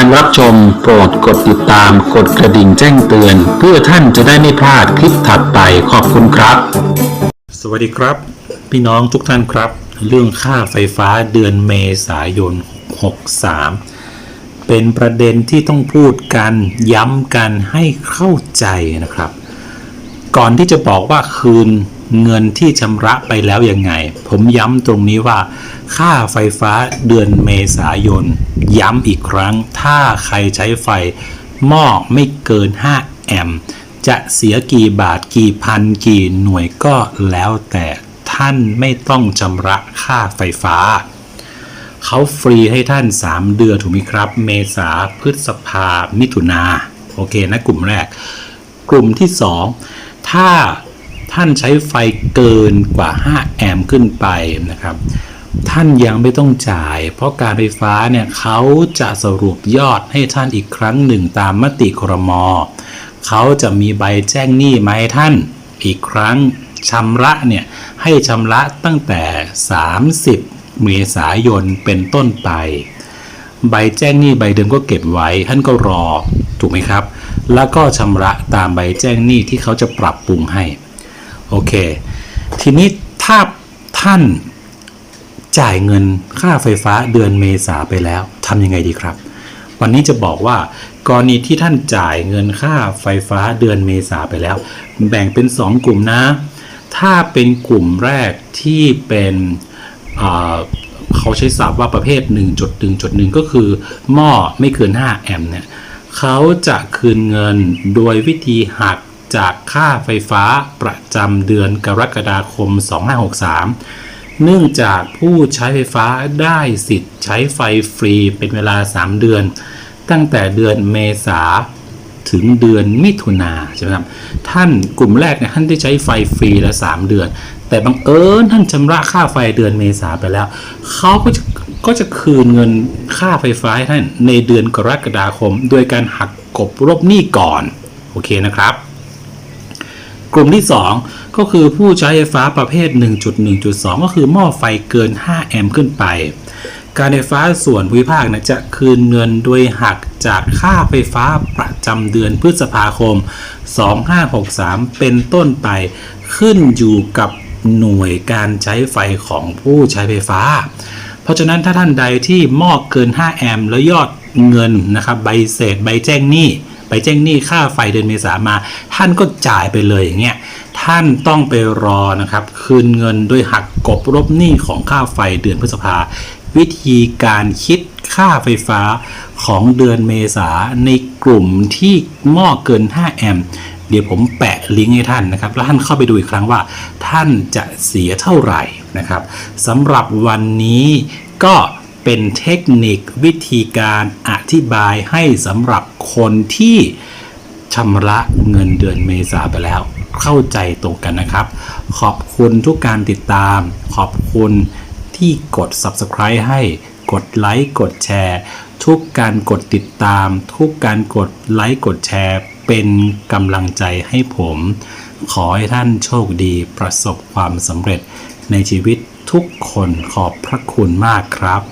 การรับชมโปรดกดติดตามกดกระดิ่งแจ้งเตือน เพื่อท่านจะได้ไม่พลาดคลิปถัดไปขอบคุณครับ สวัสดีครับ พี่น้องทุกท่านครับ เรื่องค่าไฟฟ้าเดือนเมษายน 63 เป็นประเด็นที่ต้องพูดกันย้ำกันให้เข้าใจนะครับ ก่อนที่จะบอกว่าคืนเงินที่ชำระไปแล้วยังไง ผมย้ำตรงนี้ว่า ค่าไฟฟ้าเดือนเมษายน ย้ำอีกครั้ง ถ้าใครใช้ไฟ หม้อไม่เกิน 5 แอมป์จะเสียกี่บาทกี่พันกี่หน่วยก็แล้วแต่ท่านไม่ต้องชำระค่าไฟฟ้า เขาฟรีให้ท่าน 3 เดือนถูกไหมครับ เมษาพฤษภามิถุนาโอเคนะกลุ่มแรก กลุ่มที่ 2 ถ้าท่านใช้ไฟเกินกว่า 5 แอมป์ขึ้นไปนะครับ ท่านยังไม่ต้องจ่าย เพราะการไฟฟ้าเนี่ยเขาจะสรุปยอดให้ท่านอีกครั้งหนึ่งตามมติครม เขาจะมีใบแจ้งหนี้มาให้ท่านอีกครั้งชำระเนี่ยให้ชำระตั้งแต่ 30 เมษายนเป็นต้นไป ใบแจ้งหนี้ใบเดิมก็เก็บไว้ท่านก็รอถูกไหมครับ แล้วก็ชำระตามใบแจ้งหนี้ที่เขาจะปรับปรุงให้โอเค ทีนี้ถ้าท่านจ่ายเงินค่าไฟฟ้าเดือนเมษาไปแล้วทำยังไงดีครับ วันนี้จะบอกว่ากรณีที่ท่านจ่ายเงินค่าไฟฟ้าเดือนเมษาไปแล้ว แบ่งเป็น 2 กลุ่มนะ ถ้าเป็นกลุ่มแรกที่เป็น เขาใช้ศัพท์ว่าประเภท 1.1.1 ก็คือ หม้อไม่เกิน 5 แอมป์เนี่ยเขาจะคืนเงินโดยวิธีหักจากค่าไฟฟ้าประจำเดือนกรกฎาคม 2563 เนื่องจากผู้ใช้ไฟฟ้าได้สิทธิ์ใช้ไฟฟรีเป็นเวลา 3 เดือน ตั้งแต่เดือนเมษา ถึงเดือนมิถุนาใช่ไหมครับท่านกลุ่มแรกเนี่ยท่านได้ใช้ไฟฟรีละ3 เดือน แต่บังเอิญท่านชำระค่าไฟเดือนเมษาไปแล้วเขาก็จะก็จะคืนเงินค่าไฟฟ้าให้ท่านในเดือนกรกฎาคม โดยการหักกบรบหนี้ก่อนโอเคนะครับ กลุ่มที่ 2 ก็คือผู้ใช้ไฟฟ้าประเภท 1.1.2 ก็คือหม้อไฟเกิน 5 แอมป์ขึ้นไป การไฟฟ้าส่วนภูมิภาคนะจะคืนเงินโดยหักจากค่าไฟฟ้าประจำเดือนพฤษภาคม 2563 เป็นต้นไปขึ้นอยู่กับหน่วยการใช้ไฟของผู้ใช้ไฟฟ้า เพราะฉะนั้นถ้าท่านใดที่ม้อเกิน 5 แอมป์แล้วยอดเงินนะครับใบเสร็จใบแจ้งหนี้ใบแจ้งหนี้ค่าไฟเดือนเมษามา ท่านก็จ่ายไปเลยอย่างเงี้ยท่านต้องไปรอนะครับ คืนเงินโดยหักกบรบหนี้ของค่าไฟเดือนพฤษภา วิธีการคิดค่าไฟฟ้าของเดือนเมษาในกลุ่มที่หม้อเกิน 5 แอมป์เดี๋ยวผมแปะลิงก์ให้ท่านนะครับ แล้วท่านเข้าไปดูอีกครั้งว่า ท่านจะเสียเท่าไหร่นะครับสำหรับวันนี้ก็เป็นเทคนิควิธีการอธิบายให้สำหรับคนที่ชำระเงินเดือนเมษาไปแล้ว เข้าใจตรงกันนะครับ ขอบคุณทุกการติดตาม ขอบคุณ ที่กด subscribe ให้กดไลค์กดแชร์ทุกการกดติดตาม ทุกการกดไลค์กดแชร์ เป็นกำลังใจให้ผม ขอให้ท่านโชคดีประสบความสำเร็จในชีวิตทุกคนขอบพระคุณมากครับ